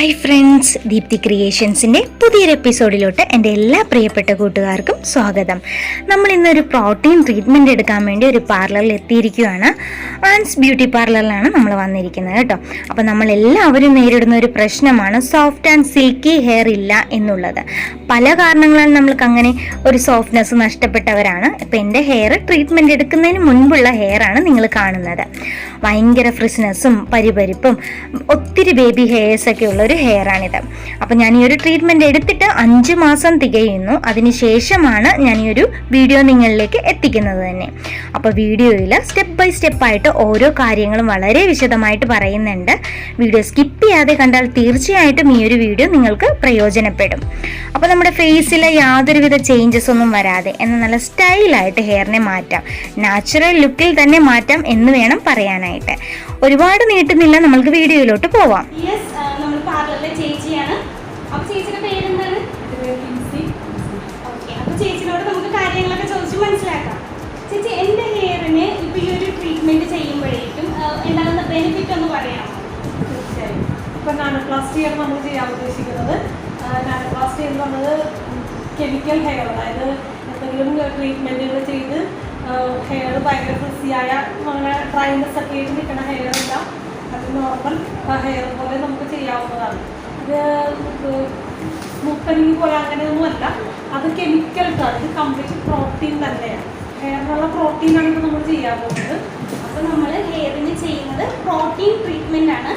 Hi friends Deepthi ക്രിയേഷൻസിന്റെ പുതിയൊരു എപ്പിസോഡിലോട്ട് എന്റെ എല്ലാ പ്രിയപ്പെട്ട കൂട്ടുകാർക്കും സ്വാഗതം. നമ്മൾ ഇന്നൊരു പ്രോട്ടീൻ ട്രീറ്റ്മെന്റ് എടുക്കാൻ വേണ്ടി ഒരു പാർലറിൽ എത്തിയിരിക്കുകയാണ്. ആൻസ് ബ്യൂട്ടി പാർലറിലാണ് നമ്മൾ വന്നിരിക്കുന്നത് കേട്ടോ. അപ്പോൾ നമ്മൾ എല്ലാവരും നേരിടുന്ന ഒരു പ്രശ്നമാണ് സോഫ്റ്റ് ആൻഡ് സിൽക്കി ഹെയർ ഇല്ല എന്നുള്ളത്. പല കാരണങ്ങളാൽ നമ്മൾക്ക് അങ്ങനെ ഒരു സോഫ്റ്റ്നെസ് നഷ്ടപ്പെട്ടവരാണ്. ഇപ്പോൾ എന്റെ ഹെയർ ട്രീറ്റ്മെന്റ് എടുക്കുന്നതിന് മുൻപുള്ള ഹെയർ ആണ് നിങ്ങൾ കാണുന്നത്. ഭയങ്കര ഫ്രിസ്നെസ്സും പരിപരിപ്പും ഒത്തിരി ബേബി ഹെയർസൊക്കെ ഉള്ള ഒരു ഹെയർ ആണിത്. അപ്പം ഞാൻ ഈ ഒരു ട്രീറ്റ്മെന്റ് എടുത്തിട്ട് അഞ്ച് മാസം തികയുന്നു. അതിനുശേഷമാണ് ഞാൻ ഈ ഒരു വീഡിയോ നിങ്ങളിലേക്ക് എത്തിക്കുന്നത് തന്നെ. അപ്പോൾ വീഡിയോയിൽ സ്റ്റെപ്പ് ബൈ സ്റ്റെപ്പായിട്ട് ഓരോ കാര്യങ്ങളും വളരെ വിശദമായിട്ട് പറയുന്നുണ്ട്. വീഡിയോ സ്കിപ്പ് ചെയ്യാതെ കണ്ടാൽ തീർച്ചയായിട്ടും ഈ ഒരു വീഡിയോ നിങ്ങൾക്ക് പ്രയോജനപ്പെടും. അപ്പോൾ നമ്മുടെ ഫേസിൽ യാതൊരുവിധ ചേഞ്ചസ് ഒന്നും വരാതെ എന്നാൽ നല്ല സ്റ്റൈലായിട്ട് ഹെയറിനെ മാറ്റാം. നാച്ചുറൽ ലുക്കിൽ തന്നെ മാറ്റാം എന്ന് വേണം പറയാനായിട്ട്. ഒരുപാട് നീട്ടുന്നില്ല നമ്മൾക്ക് വീഡിയോയിലോട്ട് പോവാം. ബെനിഫിറ്റ് ഒന്ന് പറയാം. തീർച്ചയായും. ഇപ്പം നാനോപ്ലാസ്റ്റിയാണ് നമ്മൾ ചെയ്യാൻ ഉദ്ദേശിക്കുന്നത് നാനോപ്ലാസ്റ്റി എന്ന് പറഞ്ഞത് കെമിക്കൽ ഹെയർ അതായത് എന്തെങ്കിലും ട്രീറ്റ്മെന്റുകൾ ചെയ്ത് ഹെയർ ഭയങ്കര ഫ്രിസിയായ അങ്ങനെ ഡ്രൈനസ് ഒക്കെ ആയിട്ട് നിൽക്കുന്ന ഹെയർ അല്ല. അത് നോർമൽ ഹെയർ പോലെ നമുക്ക് ചെയ്യാവുന്നതാണ്. ഇത് മുക്കനി പോലെ അങ്ങനെയൊന്നും അല്ല. അത് കെമിക്കൽ ഇത് കംപ്ലീറ്റ് പ്രോട്ടീൻ തന്നെയാണ്. ഹെയറിനുള്ള പ്രോട്ടീനാണ് ഇപ്പോൾ നമ്മൾ ചെയ്യാൻ പോകുന്നത്. അപ്പൊ നമ്മൾ ഹെയറിന് ചെയ്യുന്നത് പ്രോട്ടീൻ ട്രീറ്റ്മെന്റ് ആണ്.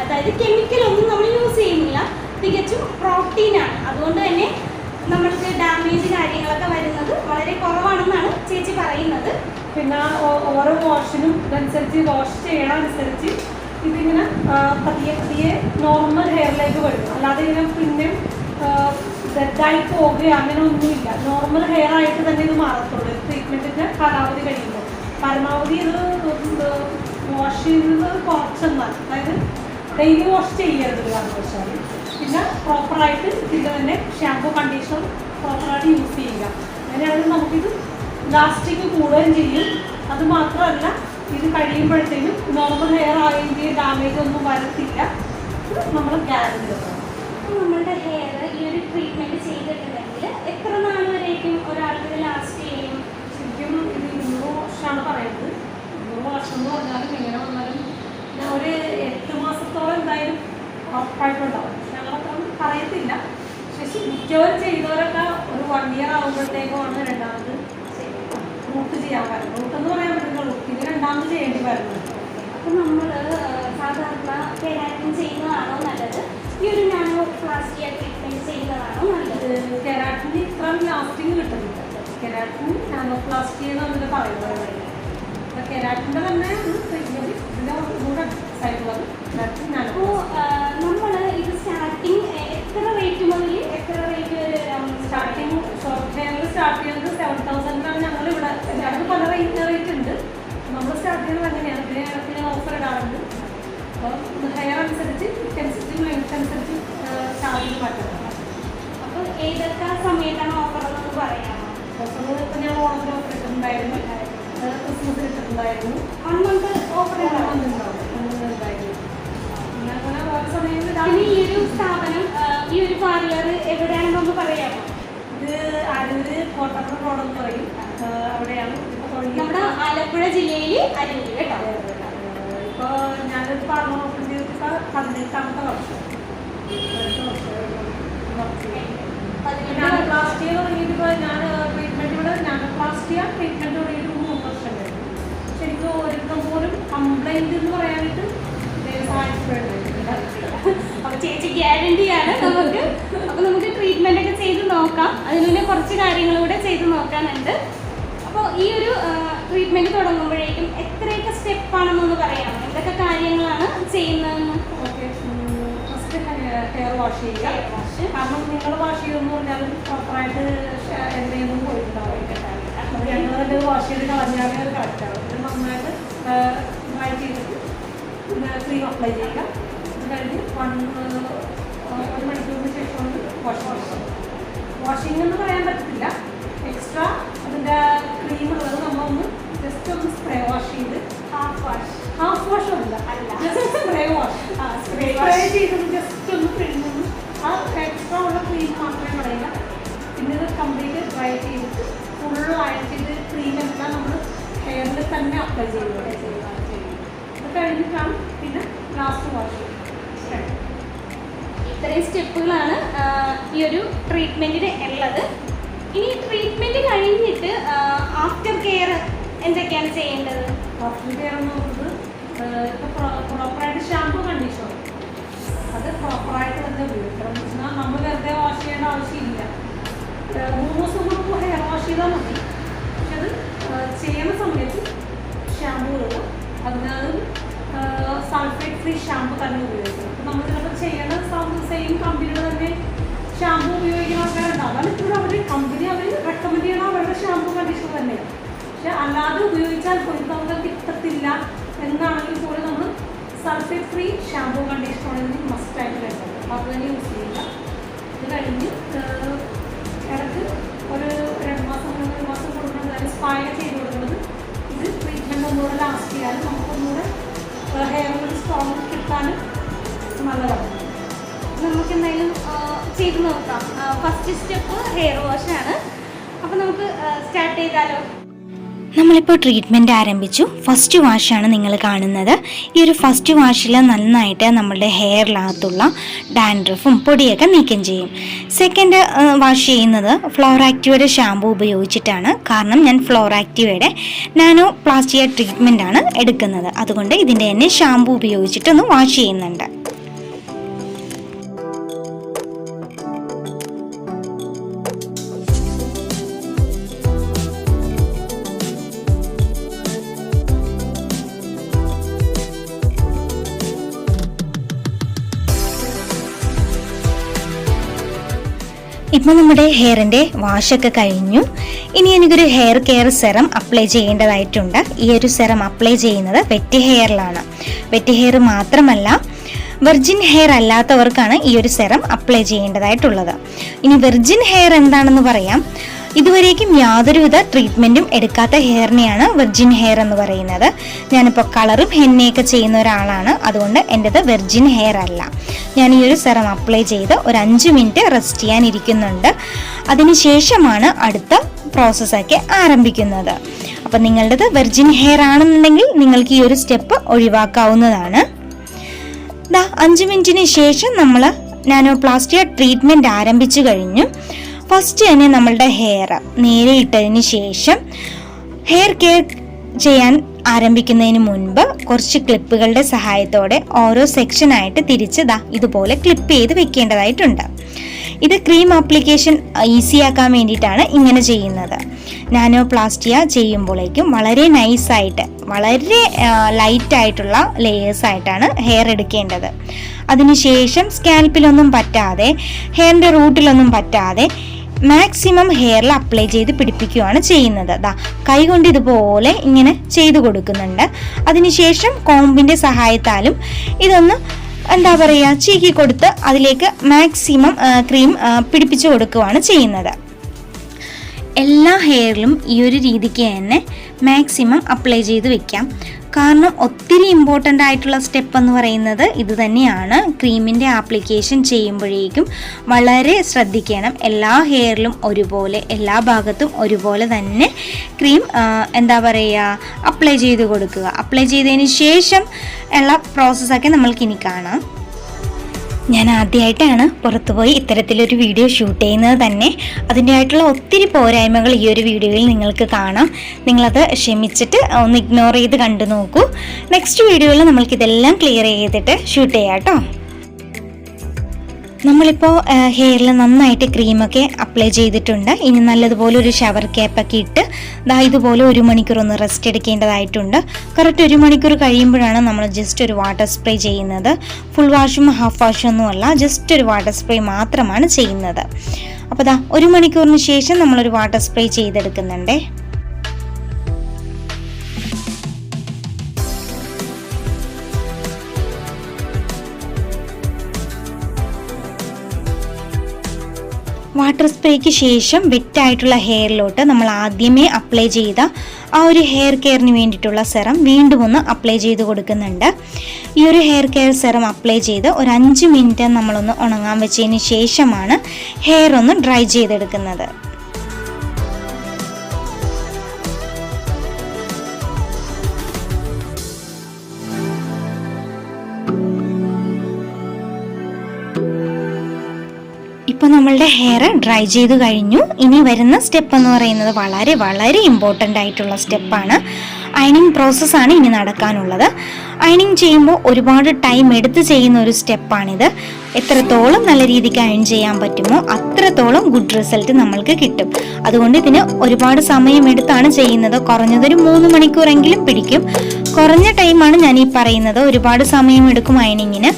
അതായത് കെമിക്കൽ ഒന്നും നമ്മൾ യൂസ് ചെയ്യുന്നില്ല. തികച്ചും പ്രോട്ടീൻ ആണ്. അതുകൊണ്ട് തന്നെ നമ്മൾക്ക് ഡാമേജ് കാര്യങ്ങളൊക്കെ വരുന്നത് വളരെ കുറവാണെന്നാണ് ചേച്ചി പറയുന്നത്. പിന്നെ ഓരോ വാഷിനും ഇതനുസരിച്ച് വാഷ് ചെയ്യണ അനുസരിച്ച് ഇതിങ്ങനെ പതിയെ പതിയെ നോർമൽ ഹെയറിലേക്ക് വരും. അല്ലാതെ ഇങ്ങനെ പിന്നെ ഡെഡായി പോകുകയോ അങ്ങനെ ഒന്നുമില്ല. നോർമൽ ഹെയർ ആയിട്ട് തന്നെ ഇത് മാറത്തുള്ളൂ. ട്രീറ്റ്മെന്റിന്റെ കാലാവധി കഴിയുമ്പോൾ. പരമാവധി ഇത് വാഷ് ചെയ്യുന്നത് കുറച്ചെന്നാൽ അതായത് ഡെയിലി വാഷ് ചെയ്യരുത് കാരണവശാൽ പിന്നെ പ്രോപ്പറായിട്ട് ഇതിൽ തന്നെ ഷാമ്പു കണ്ടീഷണർ പ്രോപ്പറായിട്ട് യൂസ് ചെയ്യുക. അങ്ങനെയാണെങ്കിൽ നമുക്കിത് ലാസ്റ്റിക്ക് കൂടുകയും ചെയ്യും. അത് മാത്രമല്ല ഇത് കഴിയുമ്പോഴത്തേനും നോർമൽ ഹെയർ ആയെങ്കിൽ ഡാമേജ് ഒന്നും വരത്തില്ല. ഇത് നമ്മൾ ഗ്യാരണ്ടി നമ്മളുടെ ഹെയർ ഈ ഒരു ട്രീറ്റ്മെന്റ് ചെയ്തിട്ടുണ്ടെങ്കിൽ എത്ര നാൾ വരേക്കും? ഒരാൾക്ക് ലാസ്റ്റ് ചെയ്യും? ശരിക്കും വർഷമാണ് പറയുന്നത്. നൂറ് വർഷം എന്ന് പറഞ്ഞാലും ഇങ്ങനെ വന്നാലും ഞാൻ ഒരു എട്ട് മാസത്തോളം എന്തായാലും ഉറപ്പായിട്ടുണ്ടാവും. പക്ഷെ ഞങ്ങളത്രയും പറയത്തില്ല. പക്ഷെ മിക്കവരും ചെയ്തവരൊക്കെ ഒരു വൺ ഇയർ ആകുമ്പോഴത്തേക്കുമാണ് രണ്ടാമത് റൂട്ട് ചെയ്യാൻ വരുന്നത്. റൂട്ട് എന്ന് പറയാൻ പറ്റുന്നുള്ളൂ ഇത് രണ്ടാമത് ചെയ്യേണ്ടി വരുന്നത്. അപ്പം നമ്മൾ സാധാരണ കെരാറ്റിൻ ചെയ്യുന്നതാണോ നല്ലത്? ഈ ഒരു നാനോ പ്ലാസ്റ്റിയ ട്രീറ്റ്മെന്റ് ചെയ്യുന്നതാണോ നല്ലത്? കെരാറ്റിന് ഇത്രയും ലാസ്റ്റിങ് കിട്ടുന്നില്ല. കെരാറ്റിൻ നാനോപ്ലാസ്റ്റി എന്ന് പറഞ്ഞിട്ട് പറയുന്നത്. അപ്പോൾ കെരാറ്റിന്റെ തന്നെ ഒരു ട്രീറ്റ്മെന്റ് ഇതിന്റെ കൂടെ സൈഡിലുള്ളത് കെരാറ്റിൻ നാനോ കോട്ടപ്പുറം റോഡെന്ന് പറയും. അവിടെയാണ് നമ്മുടെ ആലപ്പുഴ ജില്ലയിൽ അരൂര് കേട്ടോ. ഇപ്പോൾ ഞാനൊരു ഓപ്പൺ ചെയ്തിട്ട് പതിനെട്ടാമത്തെ വർഷം. നാനോപ്ലാസ്റ്റിയ തുടങ്ങിയിട്ട് ഇപ്പോൾ ഞാൻ ട്രീറ്റ്മെന്റ് ഇവിടെ നാനോപ്ലാസ്റ്റിയ ട്രീറ്റ്മെന്റ് തുടങ്ങിയിട്ട് മൂന്ന് വർഷം കഴിഞ്ഞു. ശരിക്കും ഒരുത്തം പോലും കംപ്ലൈന്റ് എന്ന് പറയാനായിട്ട് സഹായിച്ചിട്ടുണ്ട് അപ്പൊ ചേച്ചി ഗ്യാരണ്ടി ആണ് നമുക്ക്. അപ്പൊ നമുക്ക് ട്രീറ്റ്മെന്റ് ഒക്കെ ചെയ്ത് നോക്കാം. അതിനുള്ള കുറച്ച് കാര്യങ്ങൾ കൂടെ ചെയ്ത് നോക്കാനുണ്ട്. അപ്പോൾ ഈ ഒരു ട്രീറ്റ്മെന്റ് തുടങ്ങുമ്പോഴേക്കും എത്രയൊക്കെ സ്റ്റെപ്പ് ആണെന്നൊന്ന് പറയാമോ? എന്തൊക്കെ കാര്യങ്ങളാണ് ചെയ്യുന്നതെന്ന്? ഓക്കെ ഫസ്റ്റ് ഹെയർ വാഷ് ചെയ്യുക. കാരണം നിങ്ങൾ വാഷ് ചെയ്തെന്ന് പറഞ്ഞാലും പ്രോപ്പറായിട്ട് എന്തെങ്കിലും പോയിട്ടുണ്ടാവും ഞങ്ങൾ തന്നെ വാഷ് ചെയ്ത് കളഞ്ഞാൽ കറക്റ്റാവും നന്നായിട്ട് ഡ്രൈ ചെയ്തിട്ട് ക്രീം അപ്ലൈ ചെയ്യുക. കഴിഞ്ഞ് വൺ ഒരു മണിക്കൂറിന് ശേഷമാണ് വാഷിംഗ് മെഷീൻ വാഷിംഗ് എന്ന് പറയാൻ പറ്റത്തില്ല. എക്സ്ട്രാ അതിന്റെ ക്രീം ഉള്ളത് നമ്മളൊന്ന് ജസ്റ്റ് ഒന്ന് സ്പ്രേ വാഷ് ചെയ്ത് ഹാഫ് വാഷ് ഹാഫ് വാഷ് അല്ല. ജസ്റ്റ് സ്പ്രേ വാഷ് സ്പ്രേ ചെയ്തത് ജസ്റ്റ് ഒന്ന് പിഴിഞ്ഞൊന്ന് ആ എക്സ്ട്രാ ഉള്ള ക്രീം മാത്രമേ കളയുക പിന്നെ ഇത് കംപ്ലീറ്റ് ഡ്രൈ ചെയ്തിട്ട് ഫുൾ അഴിച്ചിട്ട് ക്രീം എല്ലാം നമ്മൾ ഹെയറിൽ തന്നെ അപ്ലൈ ചെയ്യുക അത് കഴിഞ്ഞിട്ടാണ് പിന്നെ ലാസ്റ്റ് വാഷ് ചെയ്യുക ഇത്രയും സ്റ്റെപ്പുകളാണ് ഈ ഒരു ട്രീറ്റ്മെന്റിന് ഉള്ളത്. ഇനി ട്രീറ്റ്മെന്റ് കഴിഞ്ഞിട്ട് ആഫ്റ്റർ കെയർ എന്തൊക്കെയാണ് ചെയ്യേണ്ടത്? ആഫ്റ്റർ കെയർ എന്ന് പറയുന്നത് പ്രോപ്പറായിട്ട് ഷാമ്പു കണ്ടീഷണർ അത് പ്രോപ്പറായിട്ട് തന്നെ ഉപയോഗിക്കണം നമ്മൾ വെറുതെ വാഷ് ചെയ്യേണ്ട ആവശ്യമില്ല. മൂന്ന് ദിവസം കൊണ്ട് ഹെയർ വാഷ് ചെയ്താൽ മതി. പക്ഷെ അത് ചെയ്യുന്ന സമയത്ത് ഷാമ്പുകൾ അതിനകത്ത് സൾഫേറ്റ് ഫ്രീ ഷാമ്പു തന്നെ ഉപയോഗിക്കണം നമ്മൾ ചിലപ്പോൾ ചെയ്യേണ്ട കണ്ടീഷണർ തന്നെയാണ് പക്ഷെ അല്ലാതെ ഉപയോഗിച്ചാൽ പൊരുത്തങ്ങൾ കിട്ടത്തില്ല എന്നാണെങ്കിൽ പോലും നമ്മൾ sulphate free shampoo conditioner must ആയിട്ട് കഴിക്കും അപ്പോൾ അത് തന്നെ യൂസ് ചെയ്യില്ല ഇത് കഴിഞ്ഞ് ഇടയ്ക്ക് ഒരു രണ്ട് മാസം മൂന്ന് മാസം കൊടുക്കുന്നത് അതായത് സ്പായ ചെയ്ത് കൊടുക്കുന്നത് ഇത് ട്രീറ്റ്മെന്റ് ഒന്നുകൂടെ ലാസ്റ്റ് ചെയ്യാനും നമുക്കൊന്നുകൂടെ ഹെയറിൽ സ്ട്രോങ് കിട്ടാനും നല്ലതാണ്. നമുക്ക് എന്തായാലും ചെയ്ത് നോക്കാം. ഫസ്റ്റ് സ്റ്റെപ്പ് ഹെയർ വാഷാണ് അപ്പോൾ നമുക്ക് സ്റ്റാർട്ട് നമ്മളിപ്പോൾ ട്രീറ്റ്മെന്റ് ആരംഭിച്ചു. ഫസ്റ്റ് വാഷാണ് നിങ്ങൾ കാണുന്നത്. ഈ ഒരു ഫസ്റ്റ് വാഷിൽ നന്നായിട്ട് നമ്മളുടെ ഹെയറിനകത്തുള്ള ഡാൻഡ്രഫും പൊടിയൊക്കെ നീക്കം ചെയ്യും. സെക്കൻഡ് വാഷ് ചെയ്യുന്നത് ഫ്ലോർ ഫ്ലോറാക്റ്റീവയുടെ ഷാമ്പു ഉപയോഗിച്ചിട്ടാണ്. കാരണം ഞാൻ ഫ്ലോർ ഫ്ലോറാക്റ്റീവയുടെ നാനോ പ്ലാസ്റ്റിയ ട്രീറ്റ്മെന്റ് ആണ് എടുക്കുന്നത്. അതുകൊണ്ട് ഇതിന്റെ തന്നെ ഷാമ്പു ഉപയോഗിച്ചിട്ടൊന്ന് വാഷ് ചെയ്യുന്നുണ്ട്. ഇപ്പം നമ്മുടെ ഹെയറിന്റെ വാഷൊക്കെ കഴിഞ്ഞു. ഇനി എനിക്കൊരു ഹെയർ കെയർ സെറം അപ്ലൈ ചെയ്യേണ്ടതായിട്ടുണ്ട്. ഈ ഒരു സെറം അപ്ലൈ ചെയ്യുന്നത് വെറ്റ് ഹെയറിലാണ് വെറ്റ് ഹെയർ മാത്രമല്ല വെർജിൻ ഹെയർ അല്ലാത്തവർക്കാണ് ഈ ഒരു സെറം അപ്ലൈ ചെയ്യേണ്ടതായിട്ടുള്ളത്. ഇനി വെർജിൻ ഹെയർ എന്താണെന്ന് പറയാം. ഇതുവരേക്കും യാതൊരുവിധ ട്രീറ്റ്മെന്റും എടുക്കാത്ത ഹെയറിനെയാണ് വെർജിൻ ഹെയർ എന്ന് പറയുന്നത്. ഞാനിപ്പോൾ കളറും ഹെന്നയൊക്കെ ചെയ്യുന്ന ഒരാളാണ്. അതുകൊണ്ട് എന്റെത് വെർജിൻ ഹെയർ അല്ല. ഞാൻ ഈ ഒരു സെറം അപ്ലൈ ചെയ്ത് ഒരു അഞ്ച് മിനിറ്റ് റെസ്റ്റ് ചെയ്യാൻ ഇരിക്കുന്നുണ്ട് അതിനുശേഷമാണ് അടുത്ത പ്രോസസ്സൊക്കെ ആരംഭിക്കുന്നത്. അപ്പം നിങ്ങളുടേത് വെർജിൻ ഹെയർ ആണെന്നുണ്ടെങ്കിൽ നിങ്ങൾക്ക് ഈ ഒരു സ്റ്റെപ്പ് ഒഴിവാക്കാവുന്നതാണ്. ദാ അഞ്ച് മിനിറ്റിന് ശേഷം നമ്മൾ നാനോപ്ലാസ്റ്റിയ ട്രീറ്റ്മെന്റ് ആരംഭിച്ചു കഴിഞ്ഞു. ഫസ്റ്റ് തന്നെ നമ്മളുടെ ഹെയർ നേരെ ഇട്ടതിന് ശേഷം ഹെയർ കെയർ ചെയ്യാൻ ആരംഭിക്കുന്നതിന് മുൻപ് കുറച്ച് ക്ലിപ്പുകളുടെ സഹായത്തോടെ ഓരോ സെക്ഷനായിട്ട് തിരിച്ച് ദാ ഇതുപോലെ ക്ലിപ്പ് ചെയ്ത് വെക്കേണ്ടതായിട്ടുണ്ട്. ഇത് ക്രീം ആപ്ലിക്കേഷൻ ഈസിയാക്കാൻ വേണ്ടിയിട്ടാണ് ഇങ്ങനെ ചെയ്യുന്നത്. നാനോ പ്ലാസ്റ്റിയ ചെയ്യുമ്പോഴേക്കും വളരെ നൈസായിട്ട് വളരെ ലൈറ്റ് ആയിട്ടുള്ള ലേയേഴ്സ് ആയിട്ടാണ് ഹെയർ എടുക്കേണ്ടത്. അതിനുശേഷം സ്കാൽപ്പിലൊന്നും പറ്റാതെ ഹെയറിന്റെ റൂട്ടിലൊന്നും പറ്റാതെ മാക്സിമം ഹെയറിൽ അപ്ലൈ ചെയ്ത് പിടിപ്പിക്കുകയാണ് ചെയ്യുന്നത്. അതാ കൈകൊണ്ട് ഇതുപോലെ ഇങ്ങനെ ചെയ്തു കൊടുക്കുന്നുണ്ട്. അതിനുശേഷം കോമ്പിന്റെ സഹായത്താലും ഇതൊന്ന് എന്താ പറയുക ചീക്കി കൊടുത്ത് അതിലേക്ക് മാക്സിമം ക്രീം പിടിപ്പിച്ചു കൊടുക്കുകയാണ് ചെയ്യുന്നത്. എല്ലാ ഹെയറിലും ഈ ഒരു രീതിക്ക് തന്നെ മാക്സിമം അപ്ലൈ ചെയ്ത് വെക്കാം. കാരണം ഒത്തിരി ഇമ്പോർട്ടന്റ് ആയിട്ടുള്ള സ്റ്റെപ്പ് എന്ന് പറയുന്നത് ഇത് തന്നെയാണ്. ക്രീമിന്റെ ആപ്ലിക്കേഷൻ ചെയ്യുമ്പോഴേക്കും വളരെ ശ്രദ്ധിക്കണം. എല്ലാ ഹെയറിലും ഒരുപോലെ എല്ലാ ഭാഗത്തും ഒരുപോലെ തന്നെ ക്രീം എന്താ പറയുക അപ്ലൈ ചെയ്ത് കൊടുക്കുക. അപ്ലൈ ചെയ്തതിന് ശേഷം ഉള്ള പ്രോസസ്സൊക്കെ നമ്മൾക്കിനി കാണാം. ഞാൻ ആദ്യമായിട്ടാണ് പുറത്തുപോയി ഇത്തരത്തിലൊരു വീഡിയോ ഷൂട്ട് ചെയ്യുന്നത് തന്നെ. അതിന്റെതായിട്ടുള്ള ഒത്തിരി പോരായ്മകൾ ഈ ഒരു വീഡിയോയിൽ നിങ്ങൾക്ക് കാണാം. നിങ്ങളത് ക്ഷമിച്ചിട്ട് ഒന്ന് ഇഗ്നോർ ചെയ്ത് കണ്ടു നോക്കൂ. നെക്സ്റ്റ് വീഡിയോയിൽ നമ്മൾക്കിതെല്ലാം ക്ലിയർ ചെയ്തിട്ട് ഷൂട്ട് ചെയ്യാം കേട്ടോ. നമ്മളിപ്പോൾ ഹെയറിൽ നന്നായിട്ട് ക്രീമൊക്കെ അപ്ലൈ ചെയ്തിട്ടുണ്ട്. ഇനി നല്ലതുപോലെ ഒരു ഷവർ ക്യാപ്പൊക്കെ ഇട്ട് ദാ ഇതുപോലെ ഒരു മണിക്കൂർ ഒന്ന് റെസ്റ്റ് എടുക്കേണ്ടതായിട്ടുണ്ട്. കറക്റ്റ് ഒരു മണിക്കൂർ കഴിയുമ്പോഴാണ് നമ്മൾ ജസ്റ്റ് ഒരു വാട്ടർ സ്പ്രേ ചെയ്യുന്നത്. ഫുൾ വാഷും ഹാഫ് വാഷും ഒന്നുമല്ല ജസ്റ്റ് ഒരു വാട്ടർ സ്പ്രേ മാത്രമാണ് ചെയ്യുന്നത്. അപ്പോൾ ദാ ഒരു മണിക്കൂറിന് ശേഷം നമ്മളൊരു വാട്ടർ സ്പ്രേ ചെയ്തെടുക്കുന്നുണ്ടേ. വാട്ടർ സ്പ്രേക്ക് ശേഷം വെറ്റായിട്ടുള്ള ഹെയറിലോട്ട് നമ്മൾ ആദ്യമേ അപ്ലൈ ചെയ്ത ആ ഒരു ഹെയർ കെയറിന് വേണ്ടിയിട്ടുള്ള സെറം വീണ്ടും ഒന്ന് അപ്ലൈ ചെയ്ത് കൊടുക്കുന്നുണ്ട്. ഈ ഒരു ഹെയർ കെയർ സെറം അപ്ലൈ ചെയ്ത് ഒരു അഞ്ച് മിനിറ്റ് നമ്മളൊന്ന് ഉണങ്ങാൻ വെച്ചതിന് ശേഷമാണ് ഹെയർ ഒന്ന് ഡ്രൈ ചെയ്തെടുക്കുന്നത്. ഇപ്പോൾ നമ്മളുടെ ഹെയർ ഡ്രൈ ചെയ്ത് കഴിഞ്ഞു. ഇനി വരുന്ന സ്റ്റെപ്പ് എന്ന് പറയുന്നത് വളരെ വളരെ ഇമ്പോർട്ടന്റ് ആയിട്ടുള്ള സ്റ്റെപ്പാണ് അയണിങ് പ്രോസസ്സാണ് ഇനി നടക്കാനുള്ളത്. അയണിങ് ചെയ്യുമ്പോൾ ഒരുപാട് ടൈം എടുത്ത് ചെയ്യുന്ന ഒരു സ്റ്റെപ്പാണിത് എത്രത്തോളം നല്ല രീതിക്ക് അയൺ ചെയ്യാൻ പറ്റുമോ അത്രത്തോളം ഗുഡ് റിസൾട്ട് നമ്മൾക്ക് കിട്ടും. അതുകൊണ്ട് ഇതിന് ഒരുപാട് സമയമെടുത്താണ് ചെയ്യുന്നത്. കുറഞ്ഞതൊരു മൂന്ന് മണിക്കൂറെങ്കിലും പിടിക്കും. കുറഞ്ഞ ടൈമാണ് ഞാൻ ഈ പറയുന്നത്. ഒരുപാട് സമയം എടുക്കും അയണിങ്ങിന്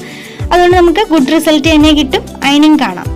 അതുകൊണ്ട് നമുക്ക് ഗുഡ് റിസൾട്ട് തന്നെ കിട്ടും. അയണിങ് കാണാം.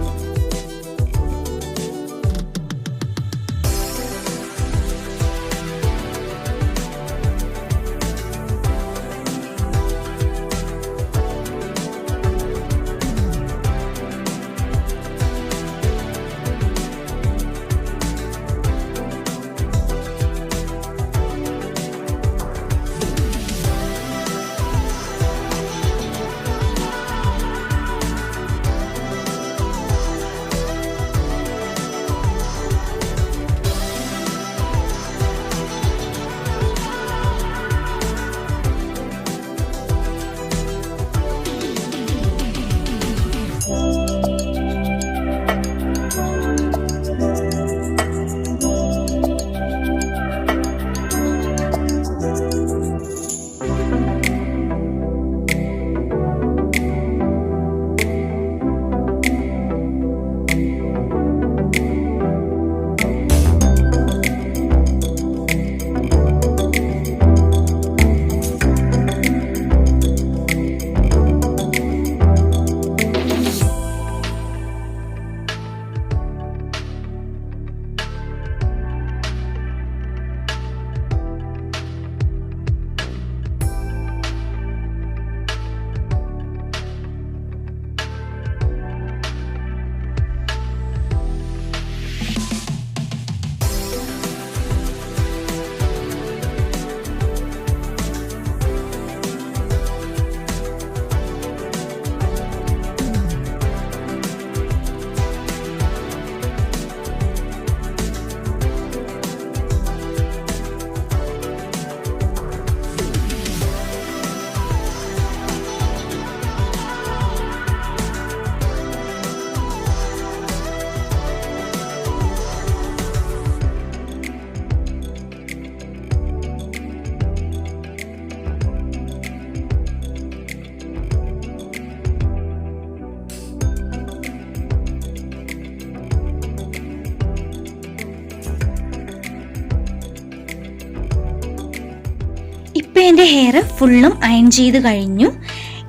എന്റെ ഹെയർ ഫുള്ളും അയൺ ചെയ്ത് കഴിഞ്ഞു.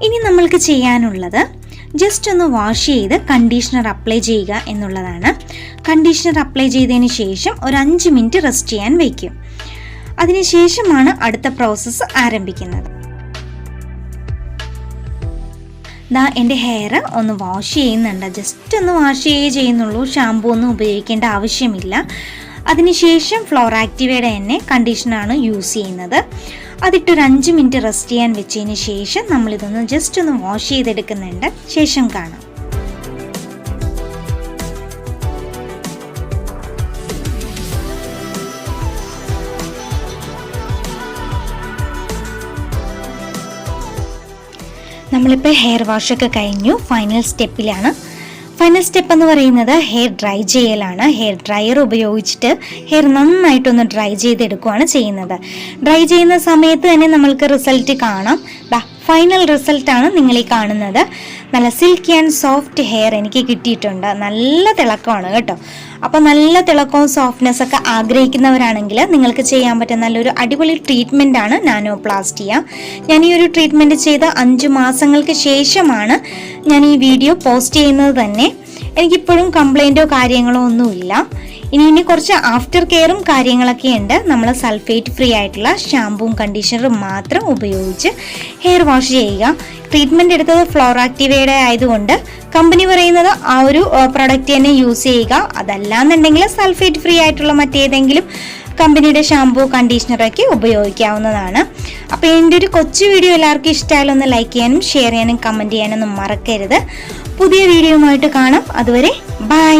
ഇനി നമ്മൾക്ക് ചെയ്യാനുള്ളത് ജസ്റ്റ് ഒന്ന് വാഷ് ചെയ്ത് കണ്ടീഷണർ അപ്ലൈ ചെയ്യുക എന്നുള്ളതാണ്. കണ്ടീഷണർ അപ്ലൈ ചെയ്തതിന് ശേഷം ഒരു അഞ്ച് മിനിറ്റ് റെസ്റ്റ് ചെയ്യാൻ വയ്ക്കും. അതിനുശേഷമാണ് അടുത്ത പ്രോസസ്സ് ആരംഭിക്കുന്നത്. ദാ എന്റെ ഹെയർ ഒന്ന് വാഷ് ചെയ്യുന്നുണ്ട്. ജസ്റ്റ് ഒന്ന് വാഷ് ചെയ്യേ ചെയ്യുന്നുള്ളൂ. ഷാമ്പൂ ഒന്നും ഉപയോഗിക്കേണ്ട ആവശ്യമില്ല. അതിനുശേഷം ഫ്ലോർ ആക്റ്റീവയുടെ തന്നെ കണ്ടീഷണറാണ് യൂസ് ചെയ്യുന്നത്. അതിട്ടൊരു അഞ്ച് മിനിറ്റ് റെസ്റ്റ് ചെയ്യാൻ വെച്ചതിന് ശേഷം നമ്മൾ ഇതൊന്ന് ജസ്റ്റ് ഒന്ന് വാഷ് ചെയ്തെടുക്കുന്നുണ്ട്. ശേഷം കാണാം. നമ്മളിപ്പോൾ ഹെയർ വാഷൊക്കെ കഴിഞ്ഞു. ഫൈനൽ സ്റ്റെപ്പിലാണ് സ്റ്റെപ്പ് എന്ന് പറയുന്നത് ഹെയർ ഡ്രൈ ചെയ്യലാണ്. ഹെയർ ഡ്രയർ ഉപയോഗിച്ചിട്ട് ഹെയർ നന്നായിട്ടൊന്ന് ഡ്രൈ ചെയ്തെടുക്കുകയാണ് ചെയ്യുന്നത്. ഡ്രൈ ചെയ്യുന്ന സമയത്ത് തന്നെ നമ്മൾക്ക് റിസൾട്ട് കാണാം. ഫൈനൽ റിസൾട്ടാണ് നിങ്ങൾ ഈ കാണുന്നത്. നല്ല സിൽക്കി ആൻഡ് സോഫ്റ്റ് ഹെയർ എനിക്ക് കിട്ടിയിട്ടുണ്ട്. നല്ല തിളക്കമാണ് കേട്ടോ. അപ്പോൾ നല്ല തിളക്കവും സോഫ്റ്റ്നെസ് ഒക്കെ ആഗ്രഹിക്കുന്നവരാണെങ്കിൽ നിങ്ങൾക്ക് ചെയ്യാൻ പറ്റുന്ന നല്ലൊരു അടിപൊളി ട്രീറ്റ്മെന്റ് ആണ് നാനോപ്ലാസ്റ്റിയ. ഞാൻ ഈ ഒരു ട്രീറ്റ്മെന്റ് ചെയ്ത അഞ്ച് മാസങ്ങൾക്ക് ശേഷമാണ് ഞാൻ ഈ വീഡിയോ പോസ്റ്റ് ചെയ്യുന്നത് തന്നെ. എനിക്കിപ്പോഴും കംപ്ലൈന്റോ കാര്യങ്ങളോ ഒന്നുമില്ല. ഇനി ഇനി കുറച്ച് ആഫ്റ്റർ കെയറും കാര്യങ്ങളൊക്കെ ഉണ്ട് നമ്മൾ സൾഫേറ്റ് ഫ്രീ ആയിട്ടുള്ള ഷാമ്പൂവും കണ്ടീഷണറും മാത്രം ഉപയോഗിച്ച് ഹെയർ വാഷ് ചെയ്യുക. ട്രീറ്റ്മെന്റ് എടുത്തത് ഫ്ലോർ ആക്റ്റീവയുടെ ആയതുകൊണ്ട് കമ്പനി പറയുന്നത് ആ ഒരു പ്രൊഡക്റ്റ് തന്നെ യൂസ് ചെയ്യുക. അതല്ലാന്നുണ്ടെങ്കിൽ സൾഫേറ്റ് ഫ്രീ ആയിട്ടുള്ള മറ്റേതെങ്കിലും കമ്പനിയുടെ ഷാമ്പൂ കണ്ടീഷണറൊക്കെ ഉപയോഗിക്കാവുന്നതാണ്. അപ്പോൾ എന്റെ ഒരു കൊച്ചു വീഡിയോ എല്ലാവർക്കും ഇഷ്ടമായാലും ഒന്ന് ലൈക്ക് ചെയ്യാനും ഷെയർ ചെയ്യാനും കമന്റ് ചെയ്യാനൊന്നും മറക്കരുത്. പുതിയ വീഡിയോയുമായിട്ട് കാണാം. അതുവരെ ബൈ.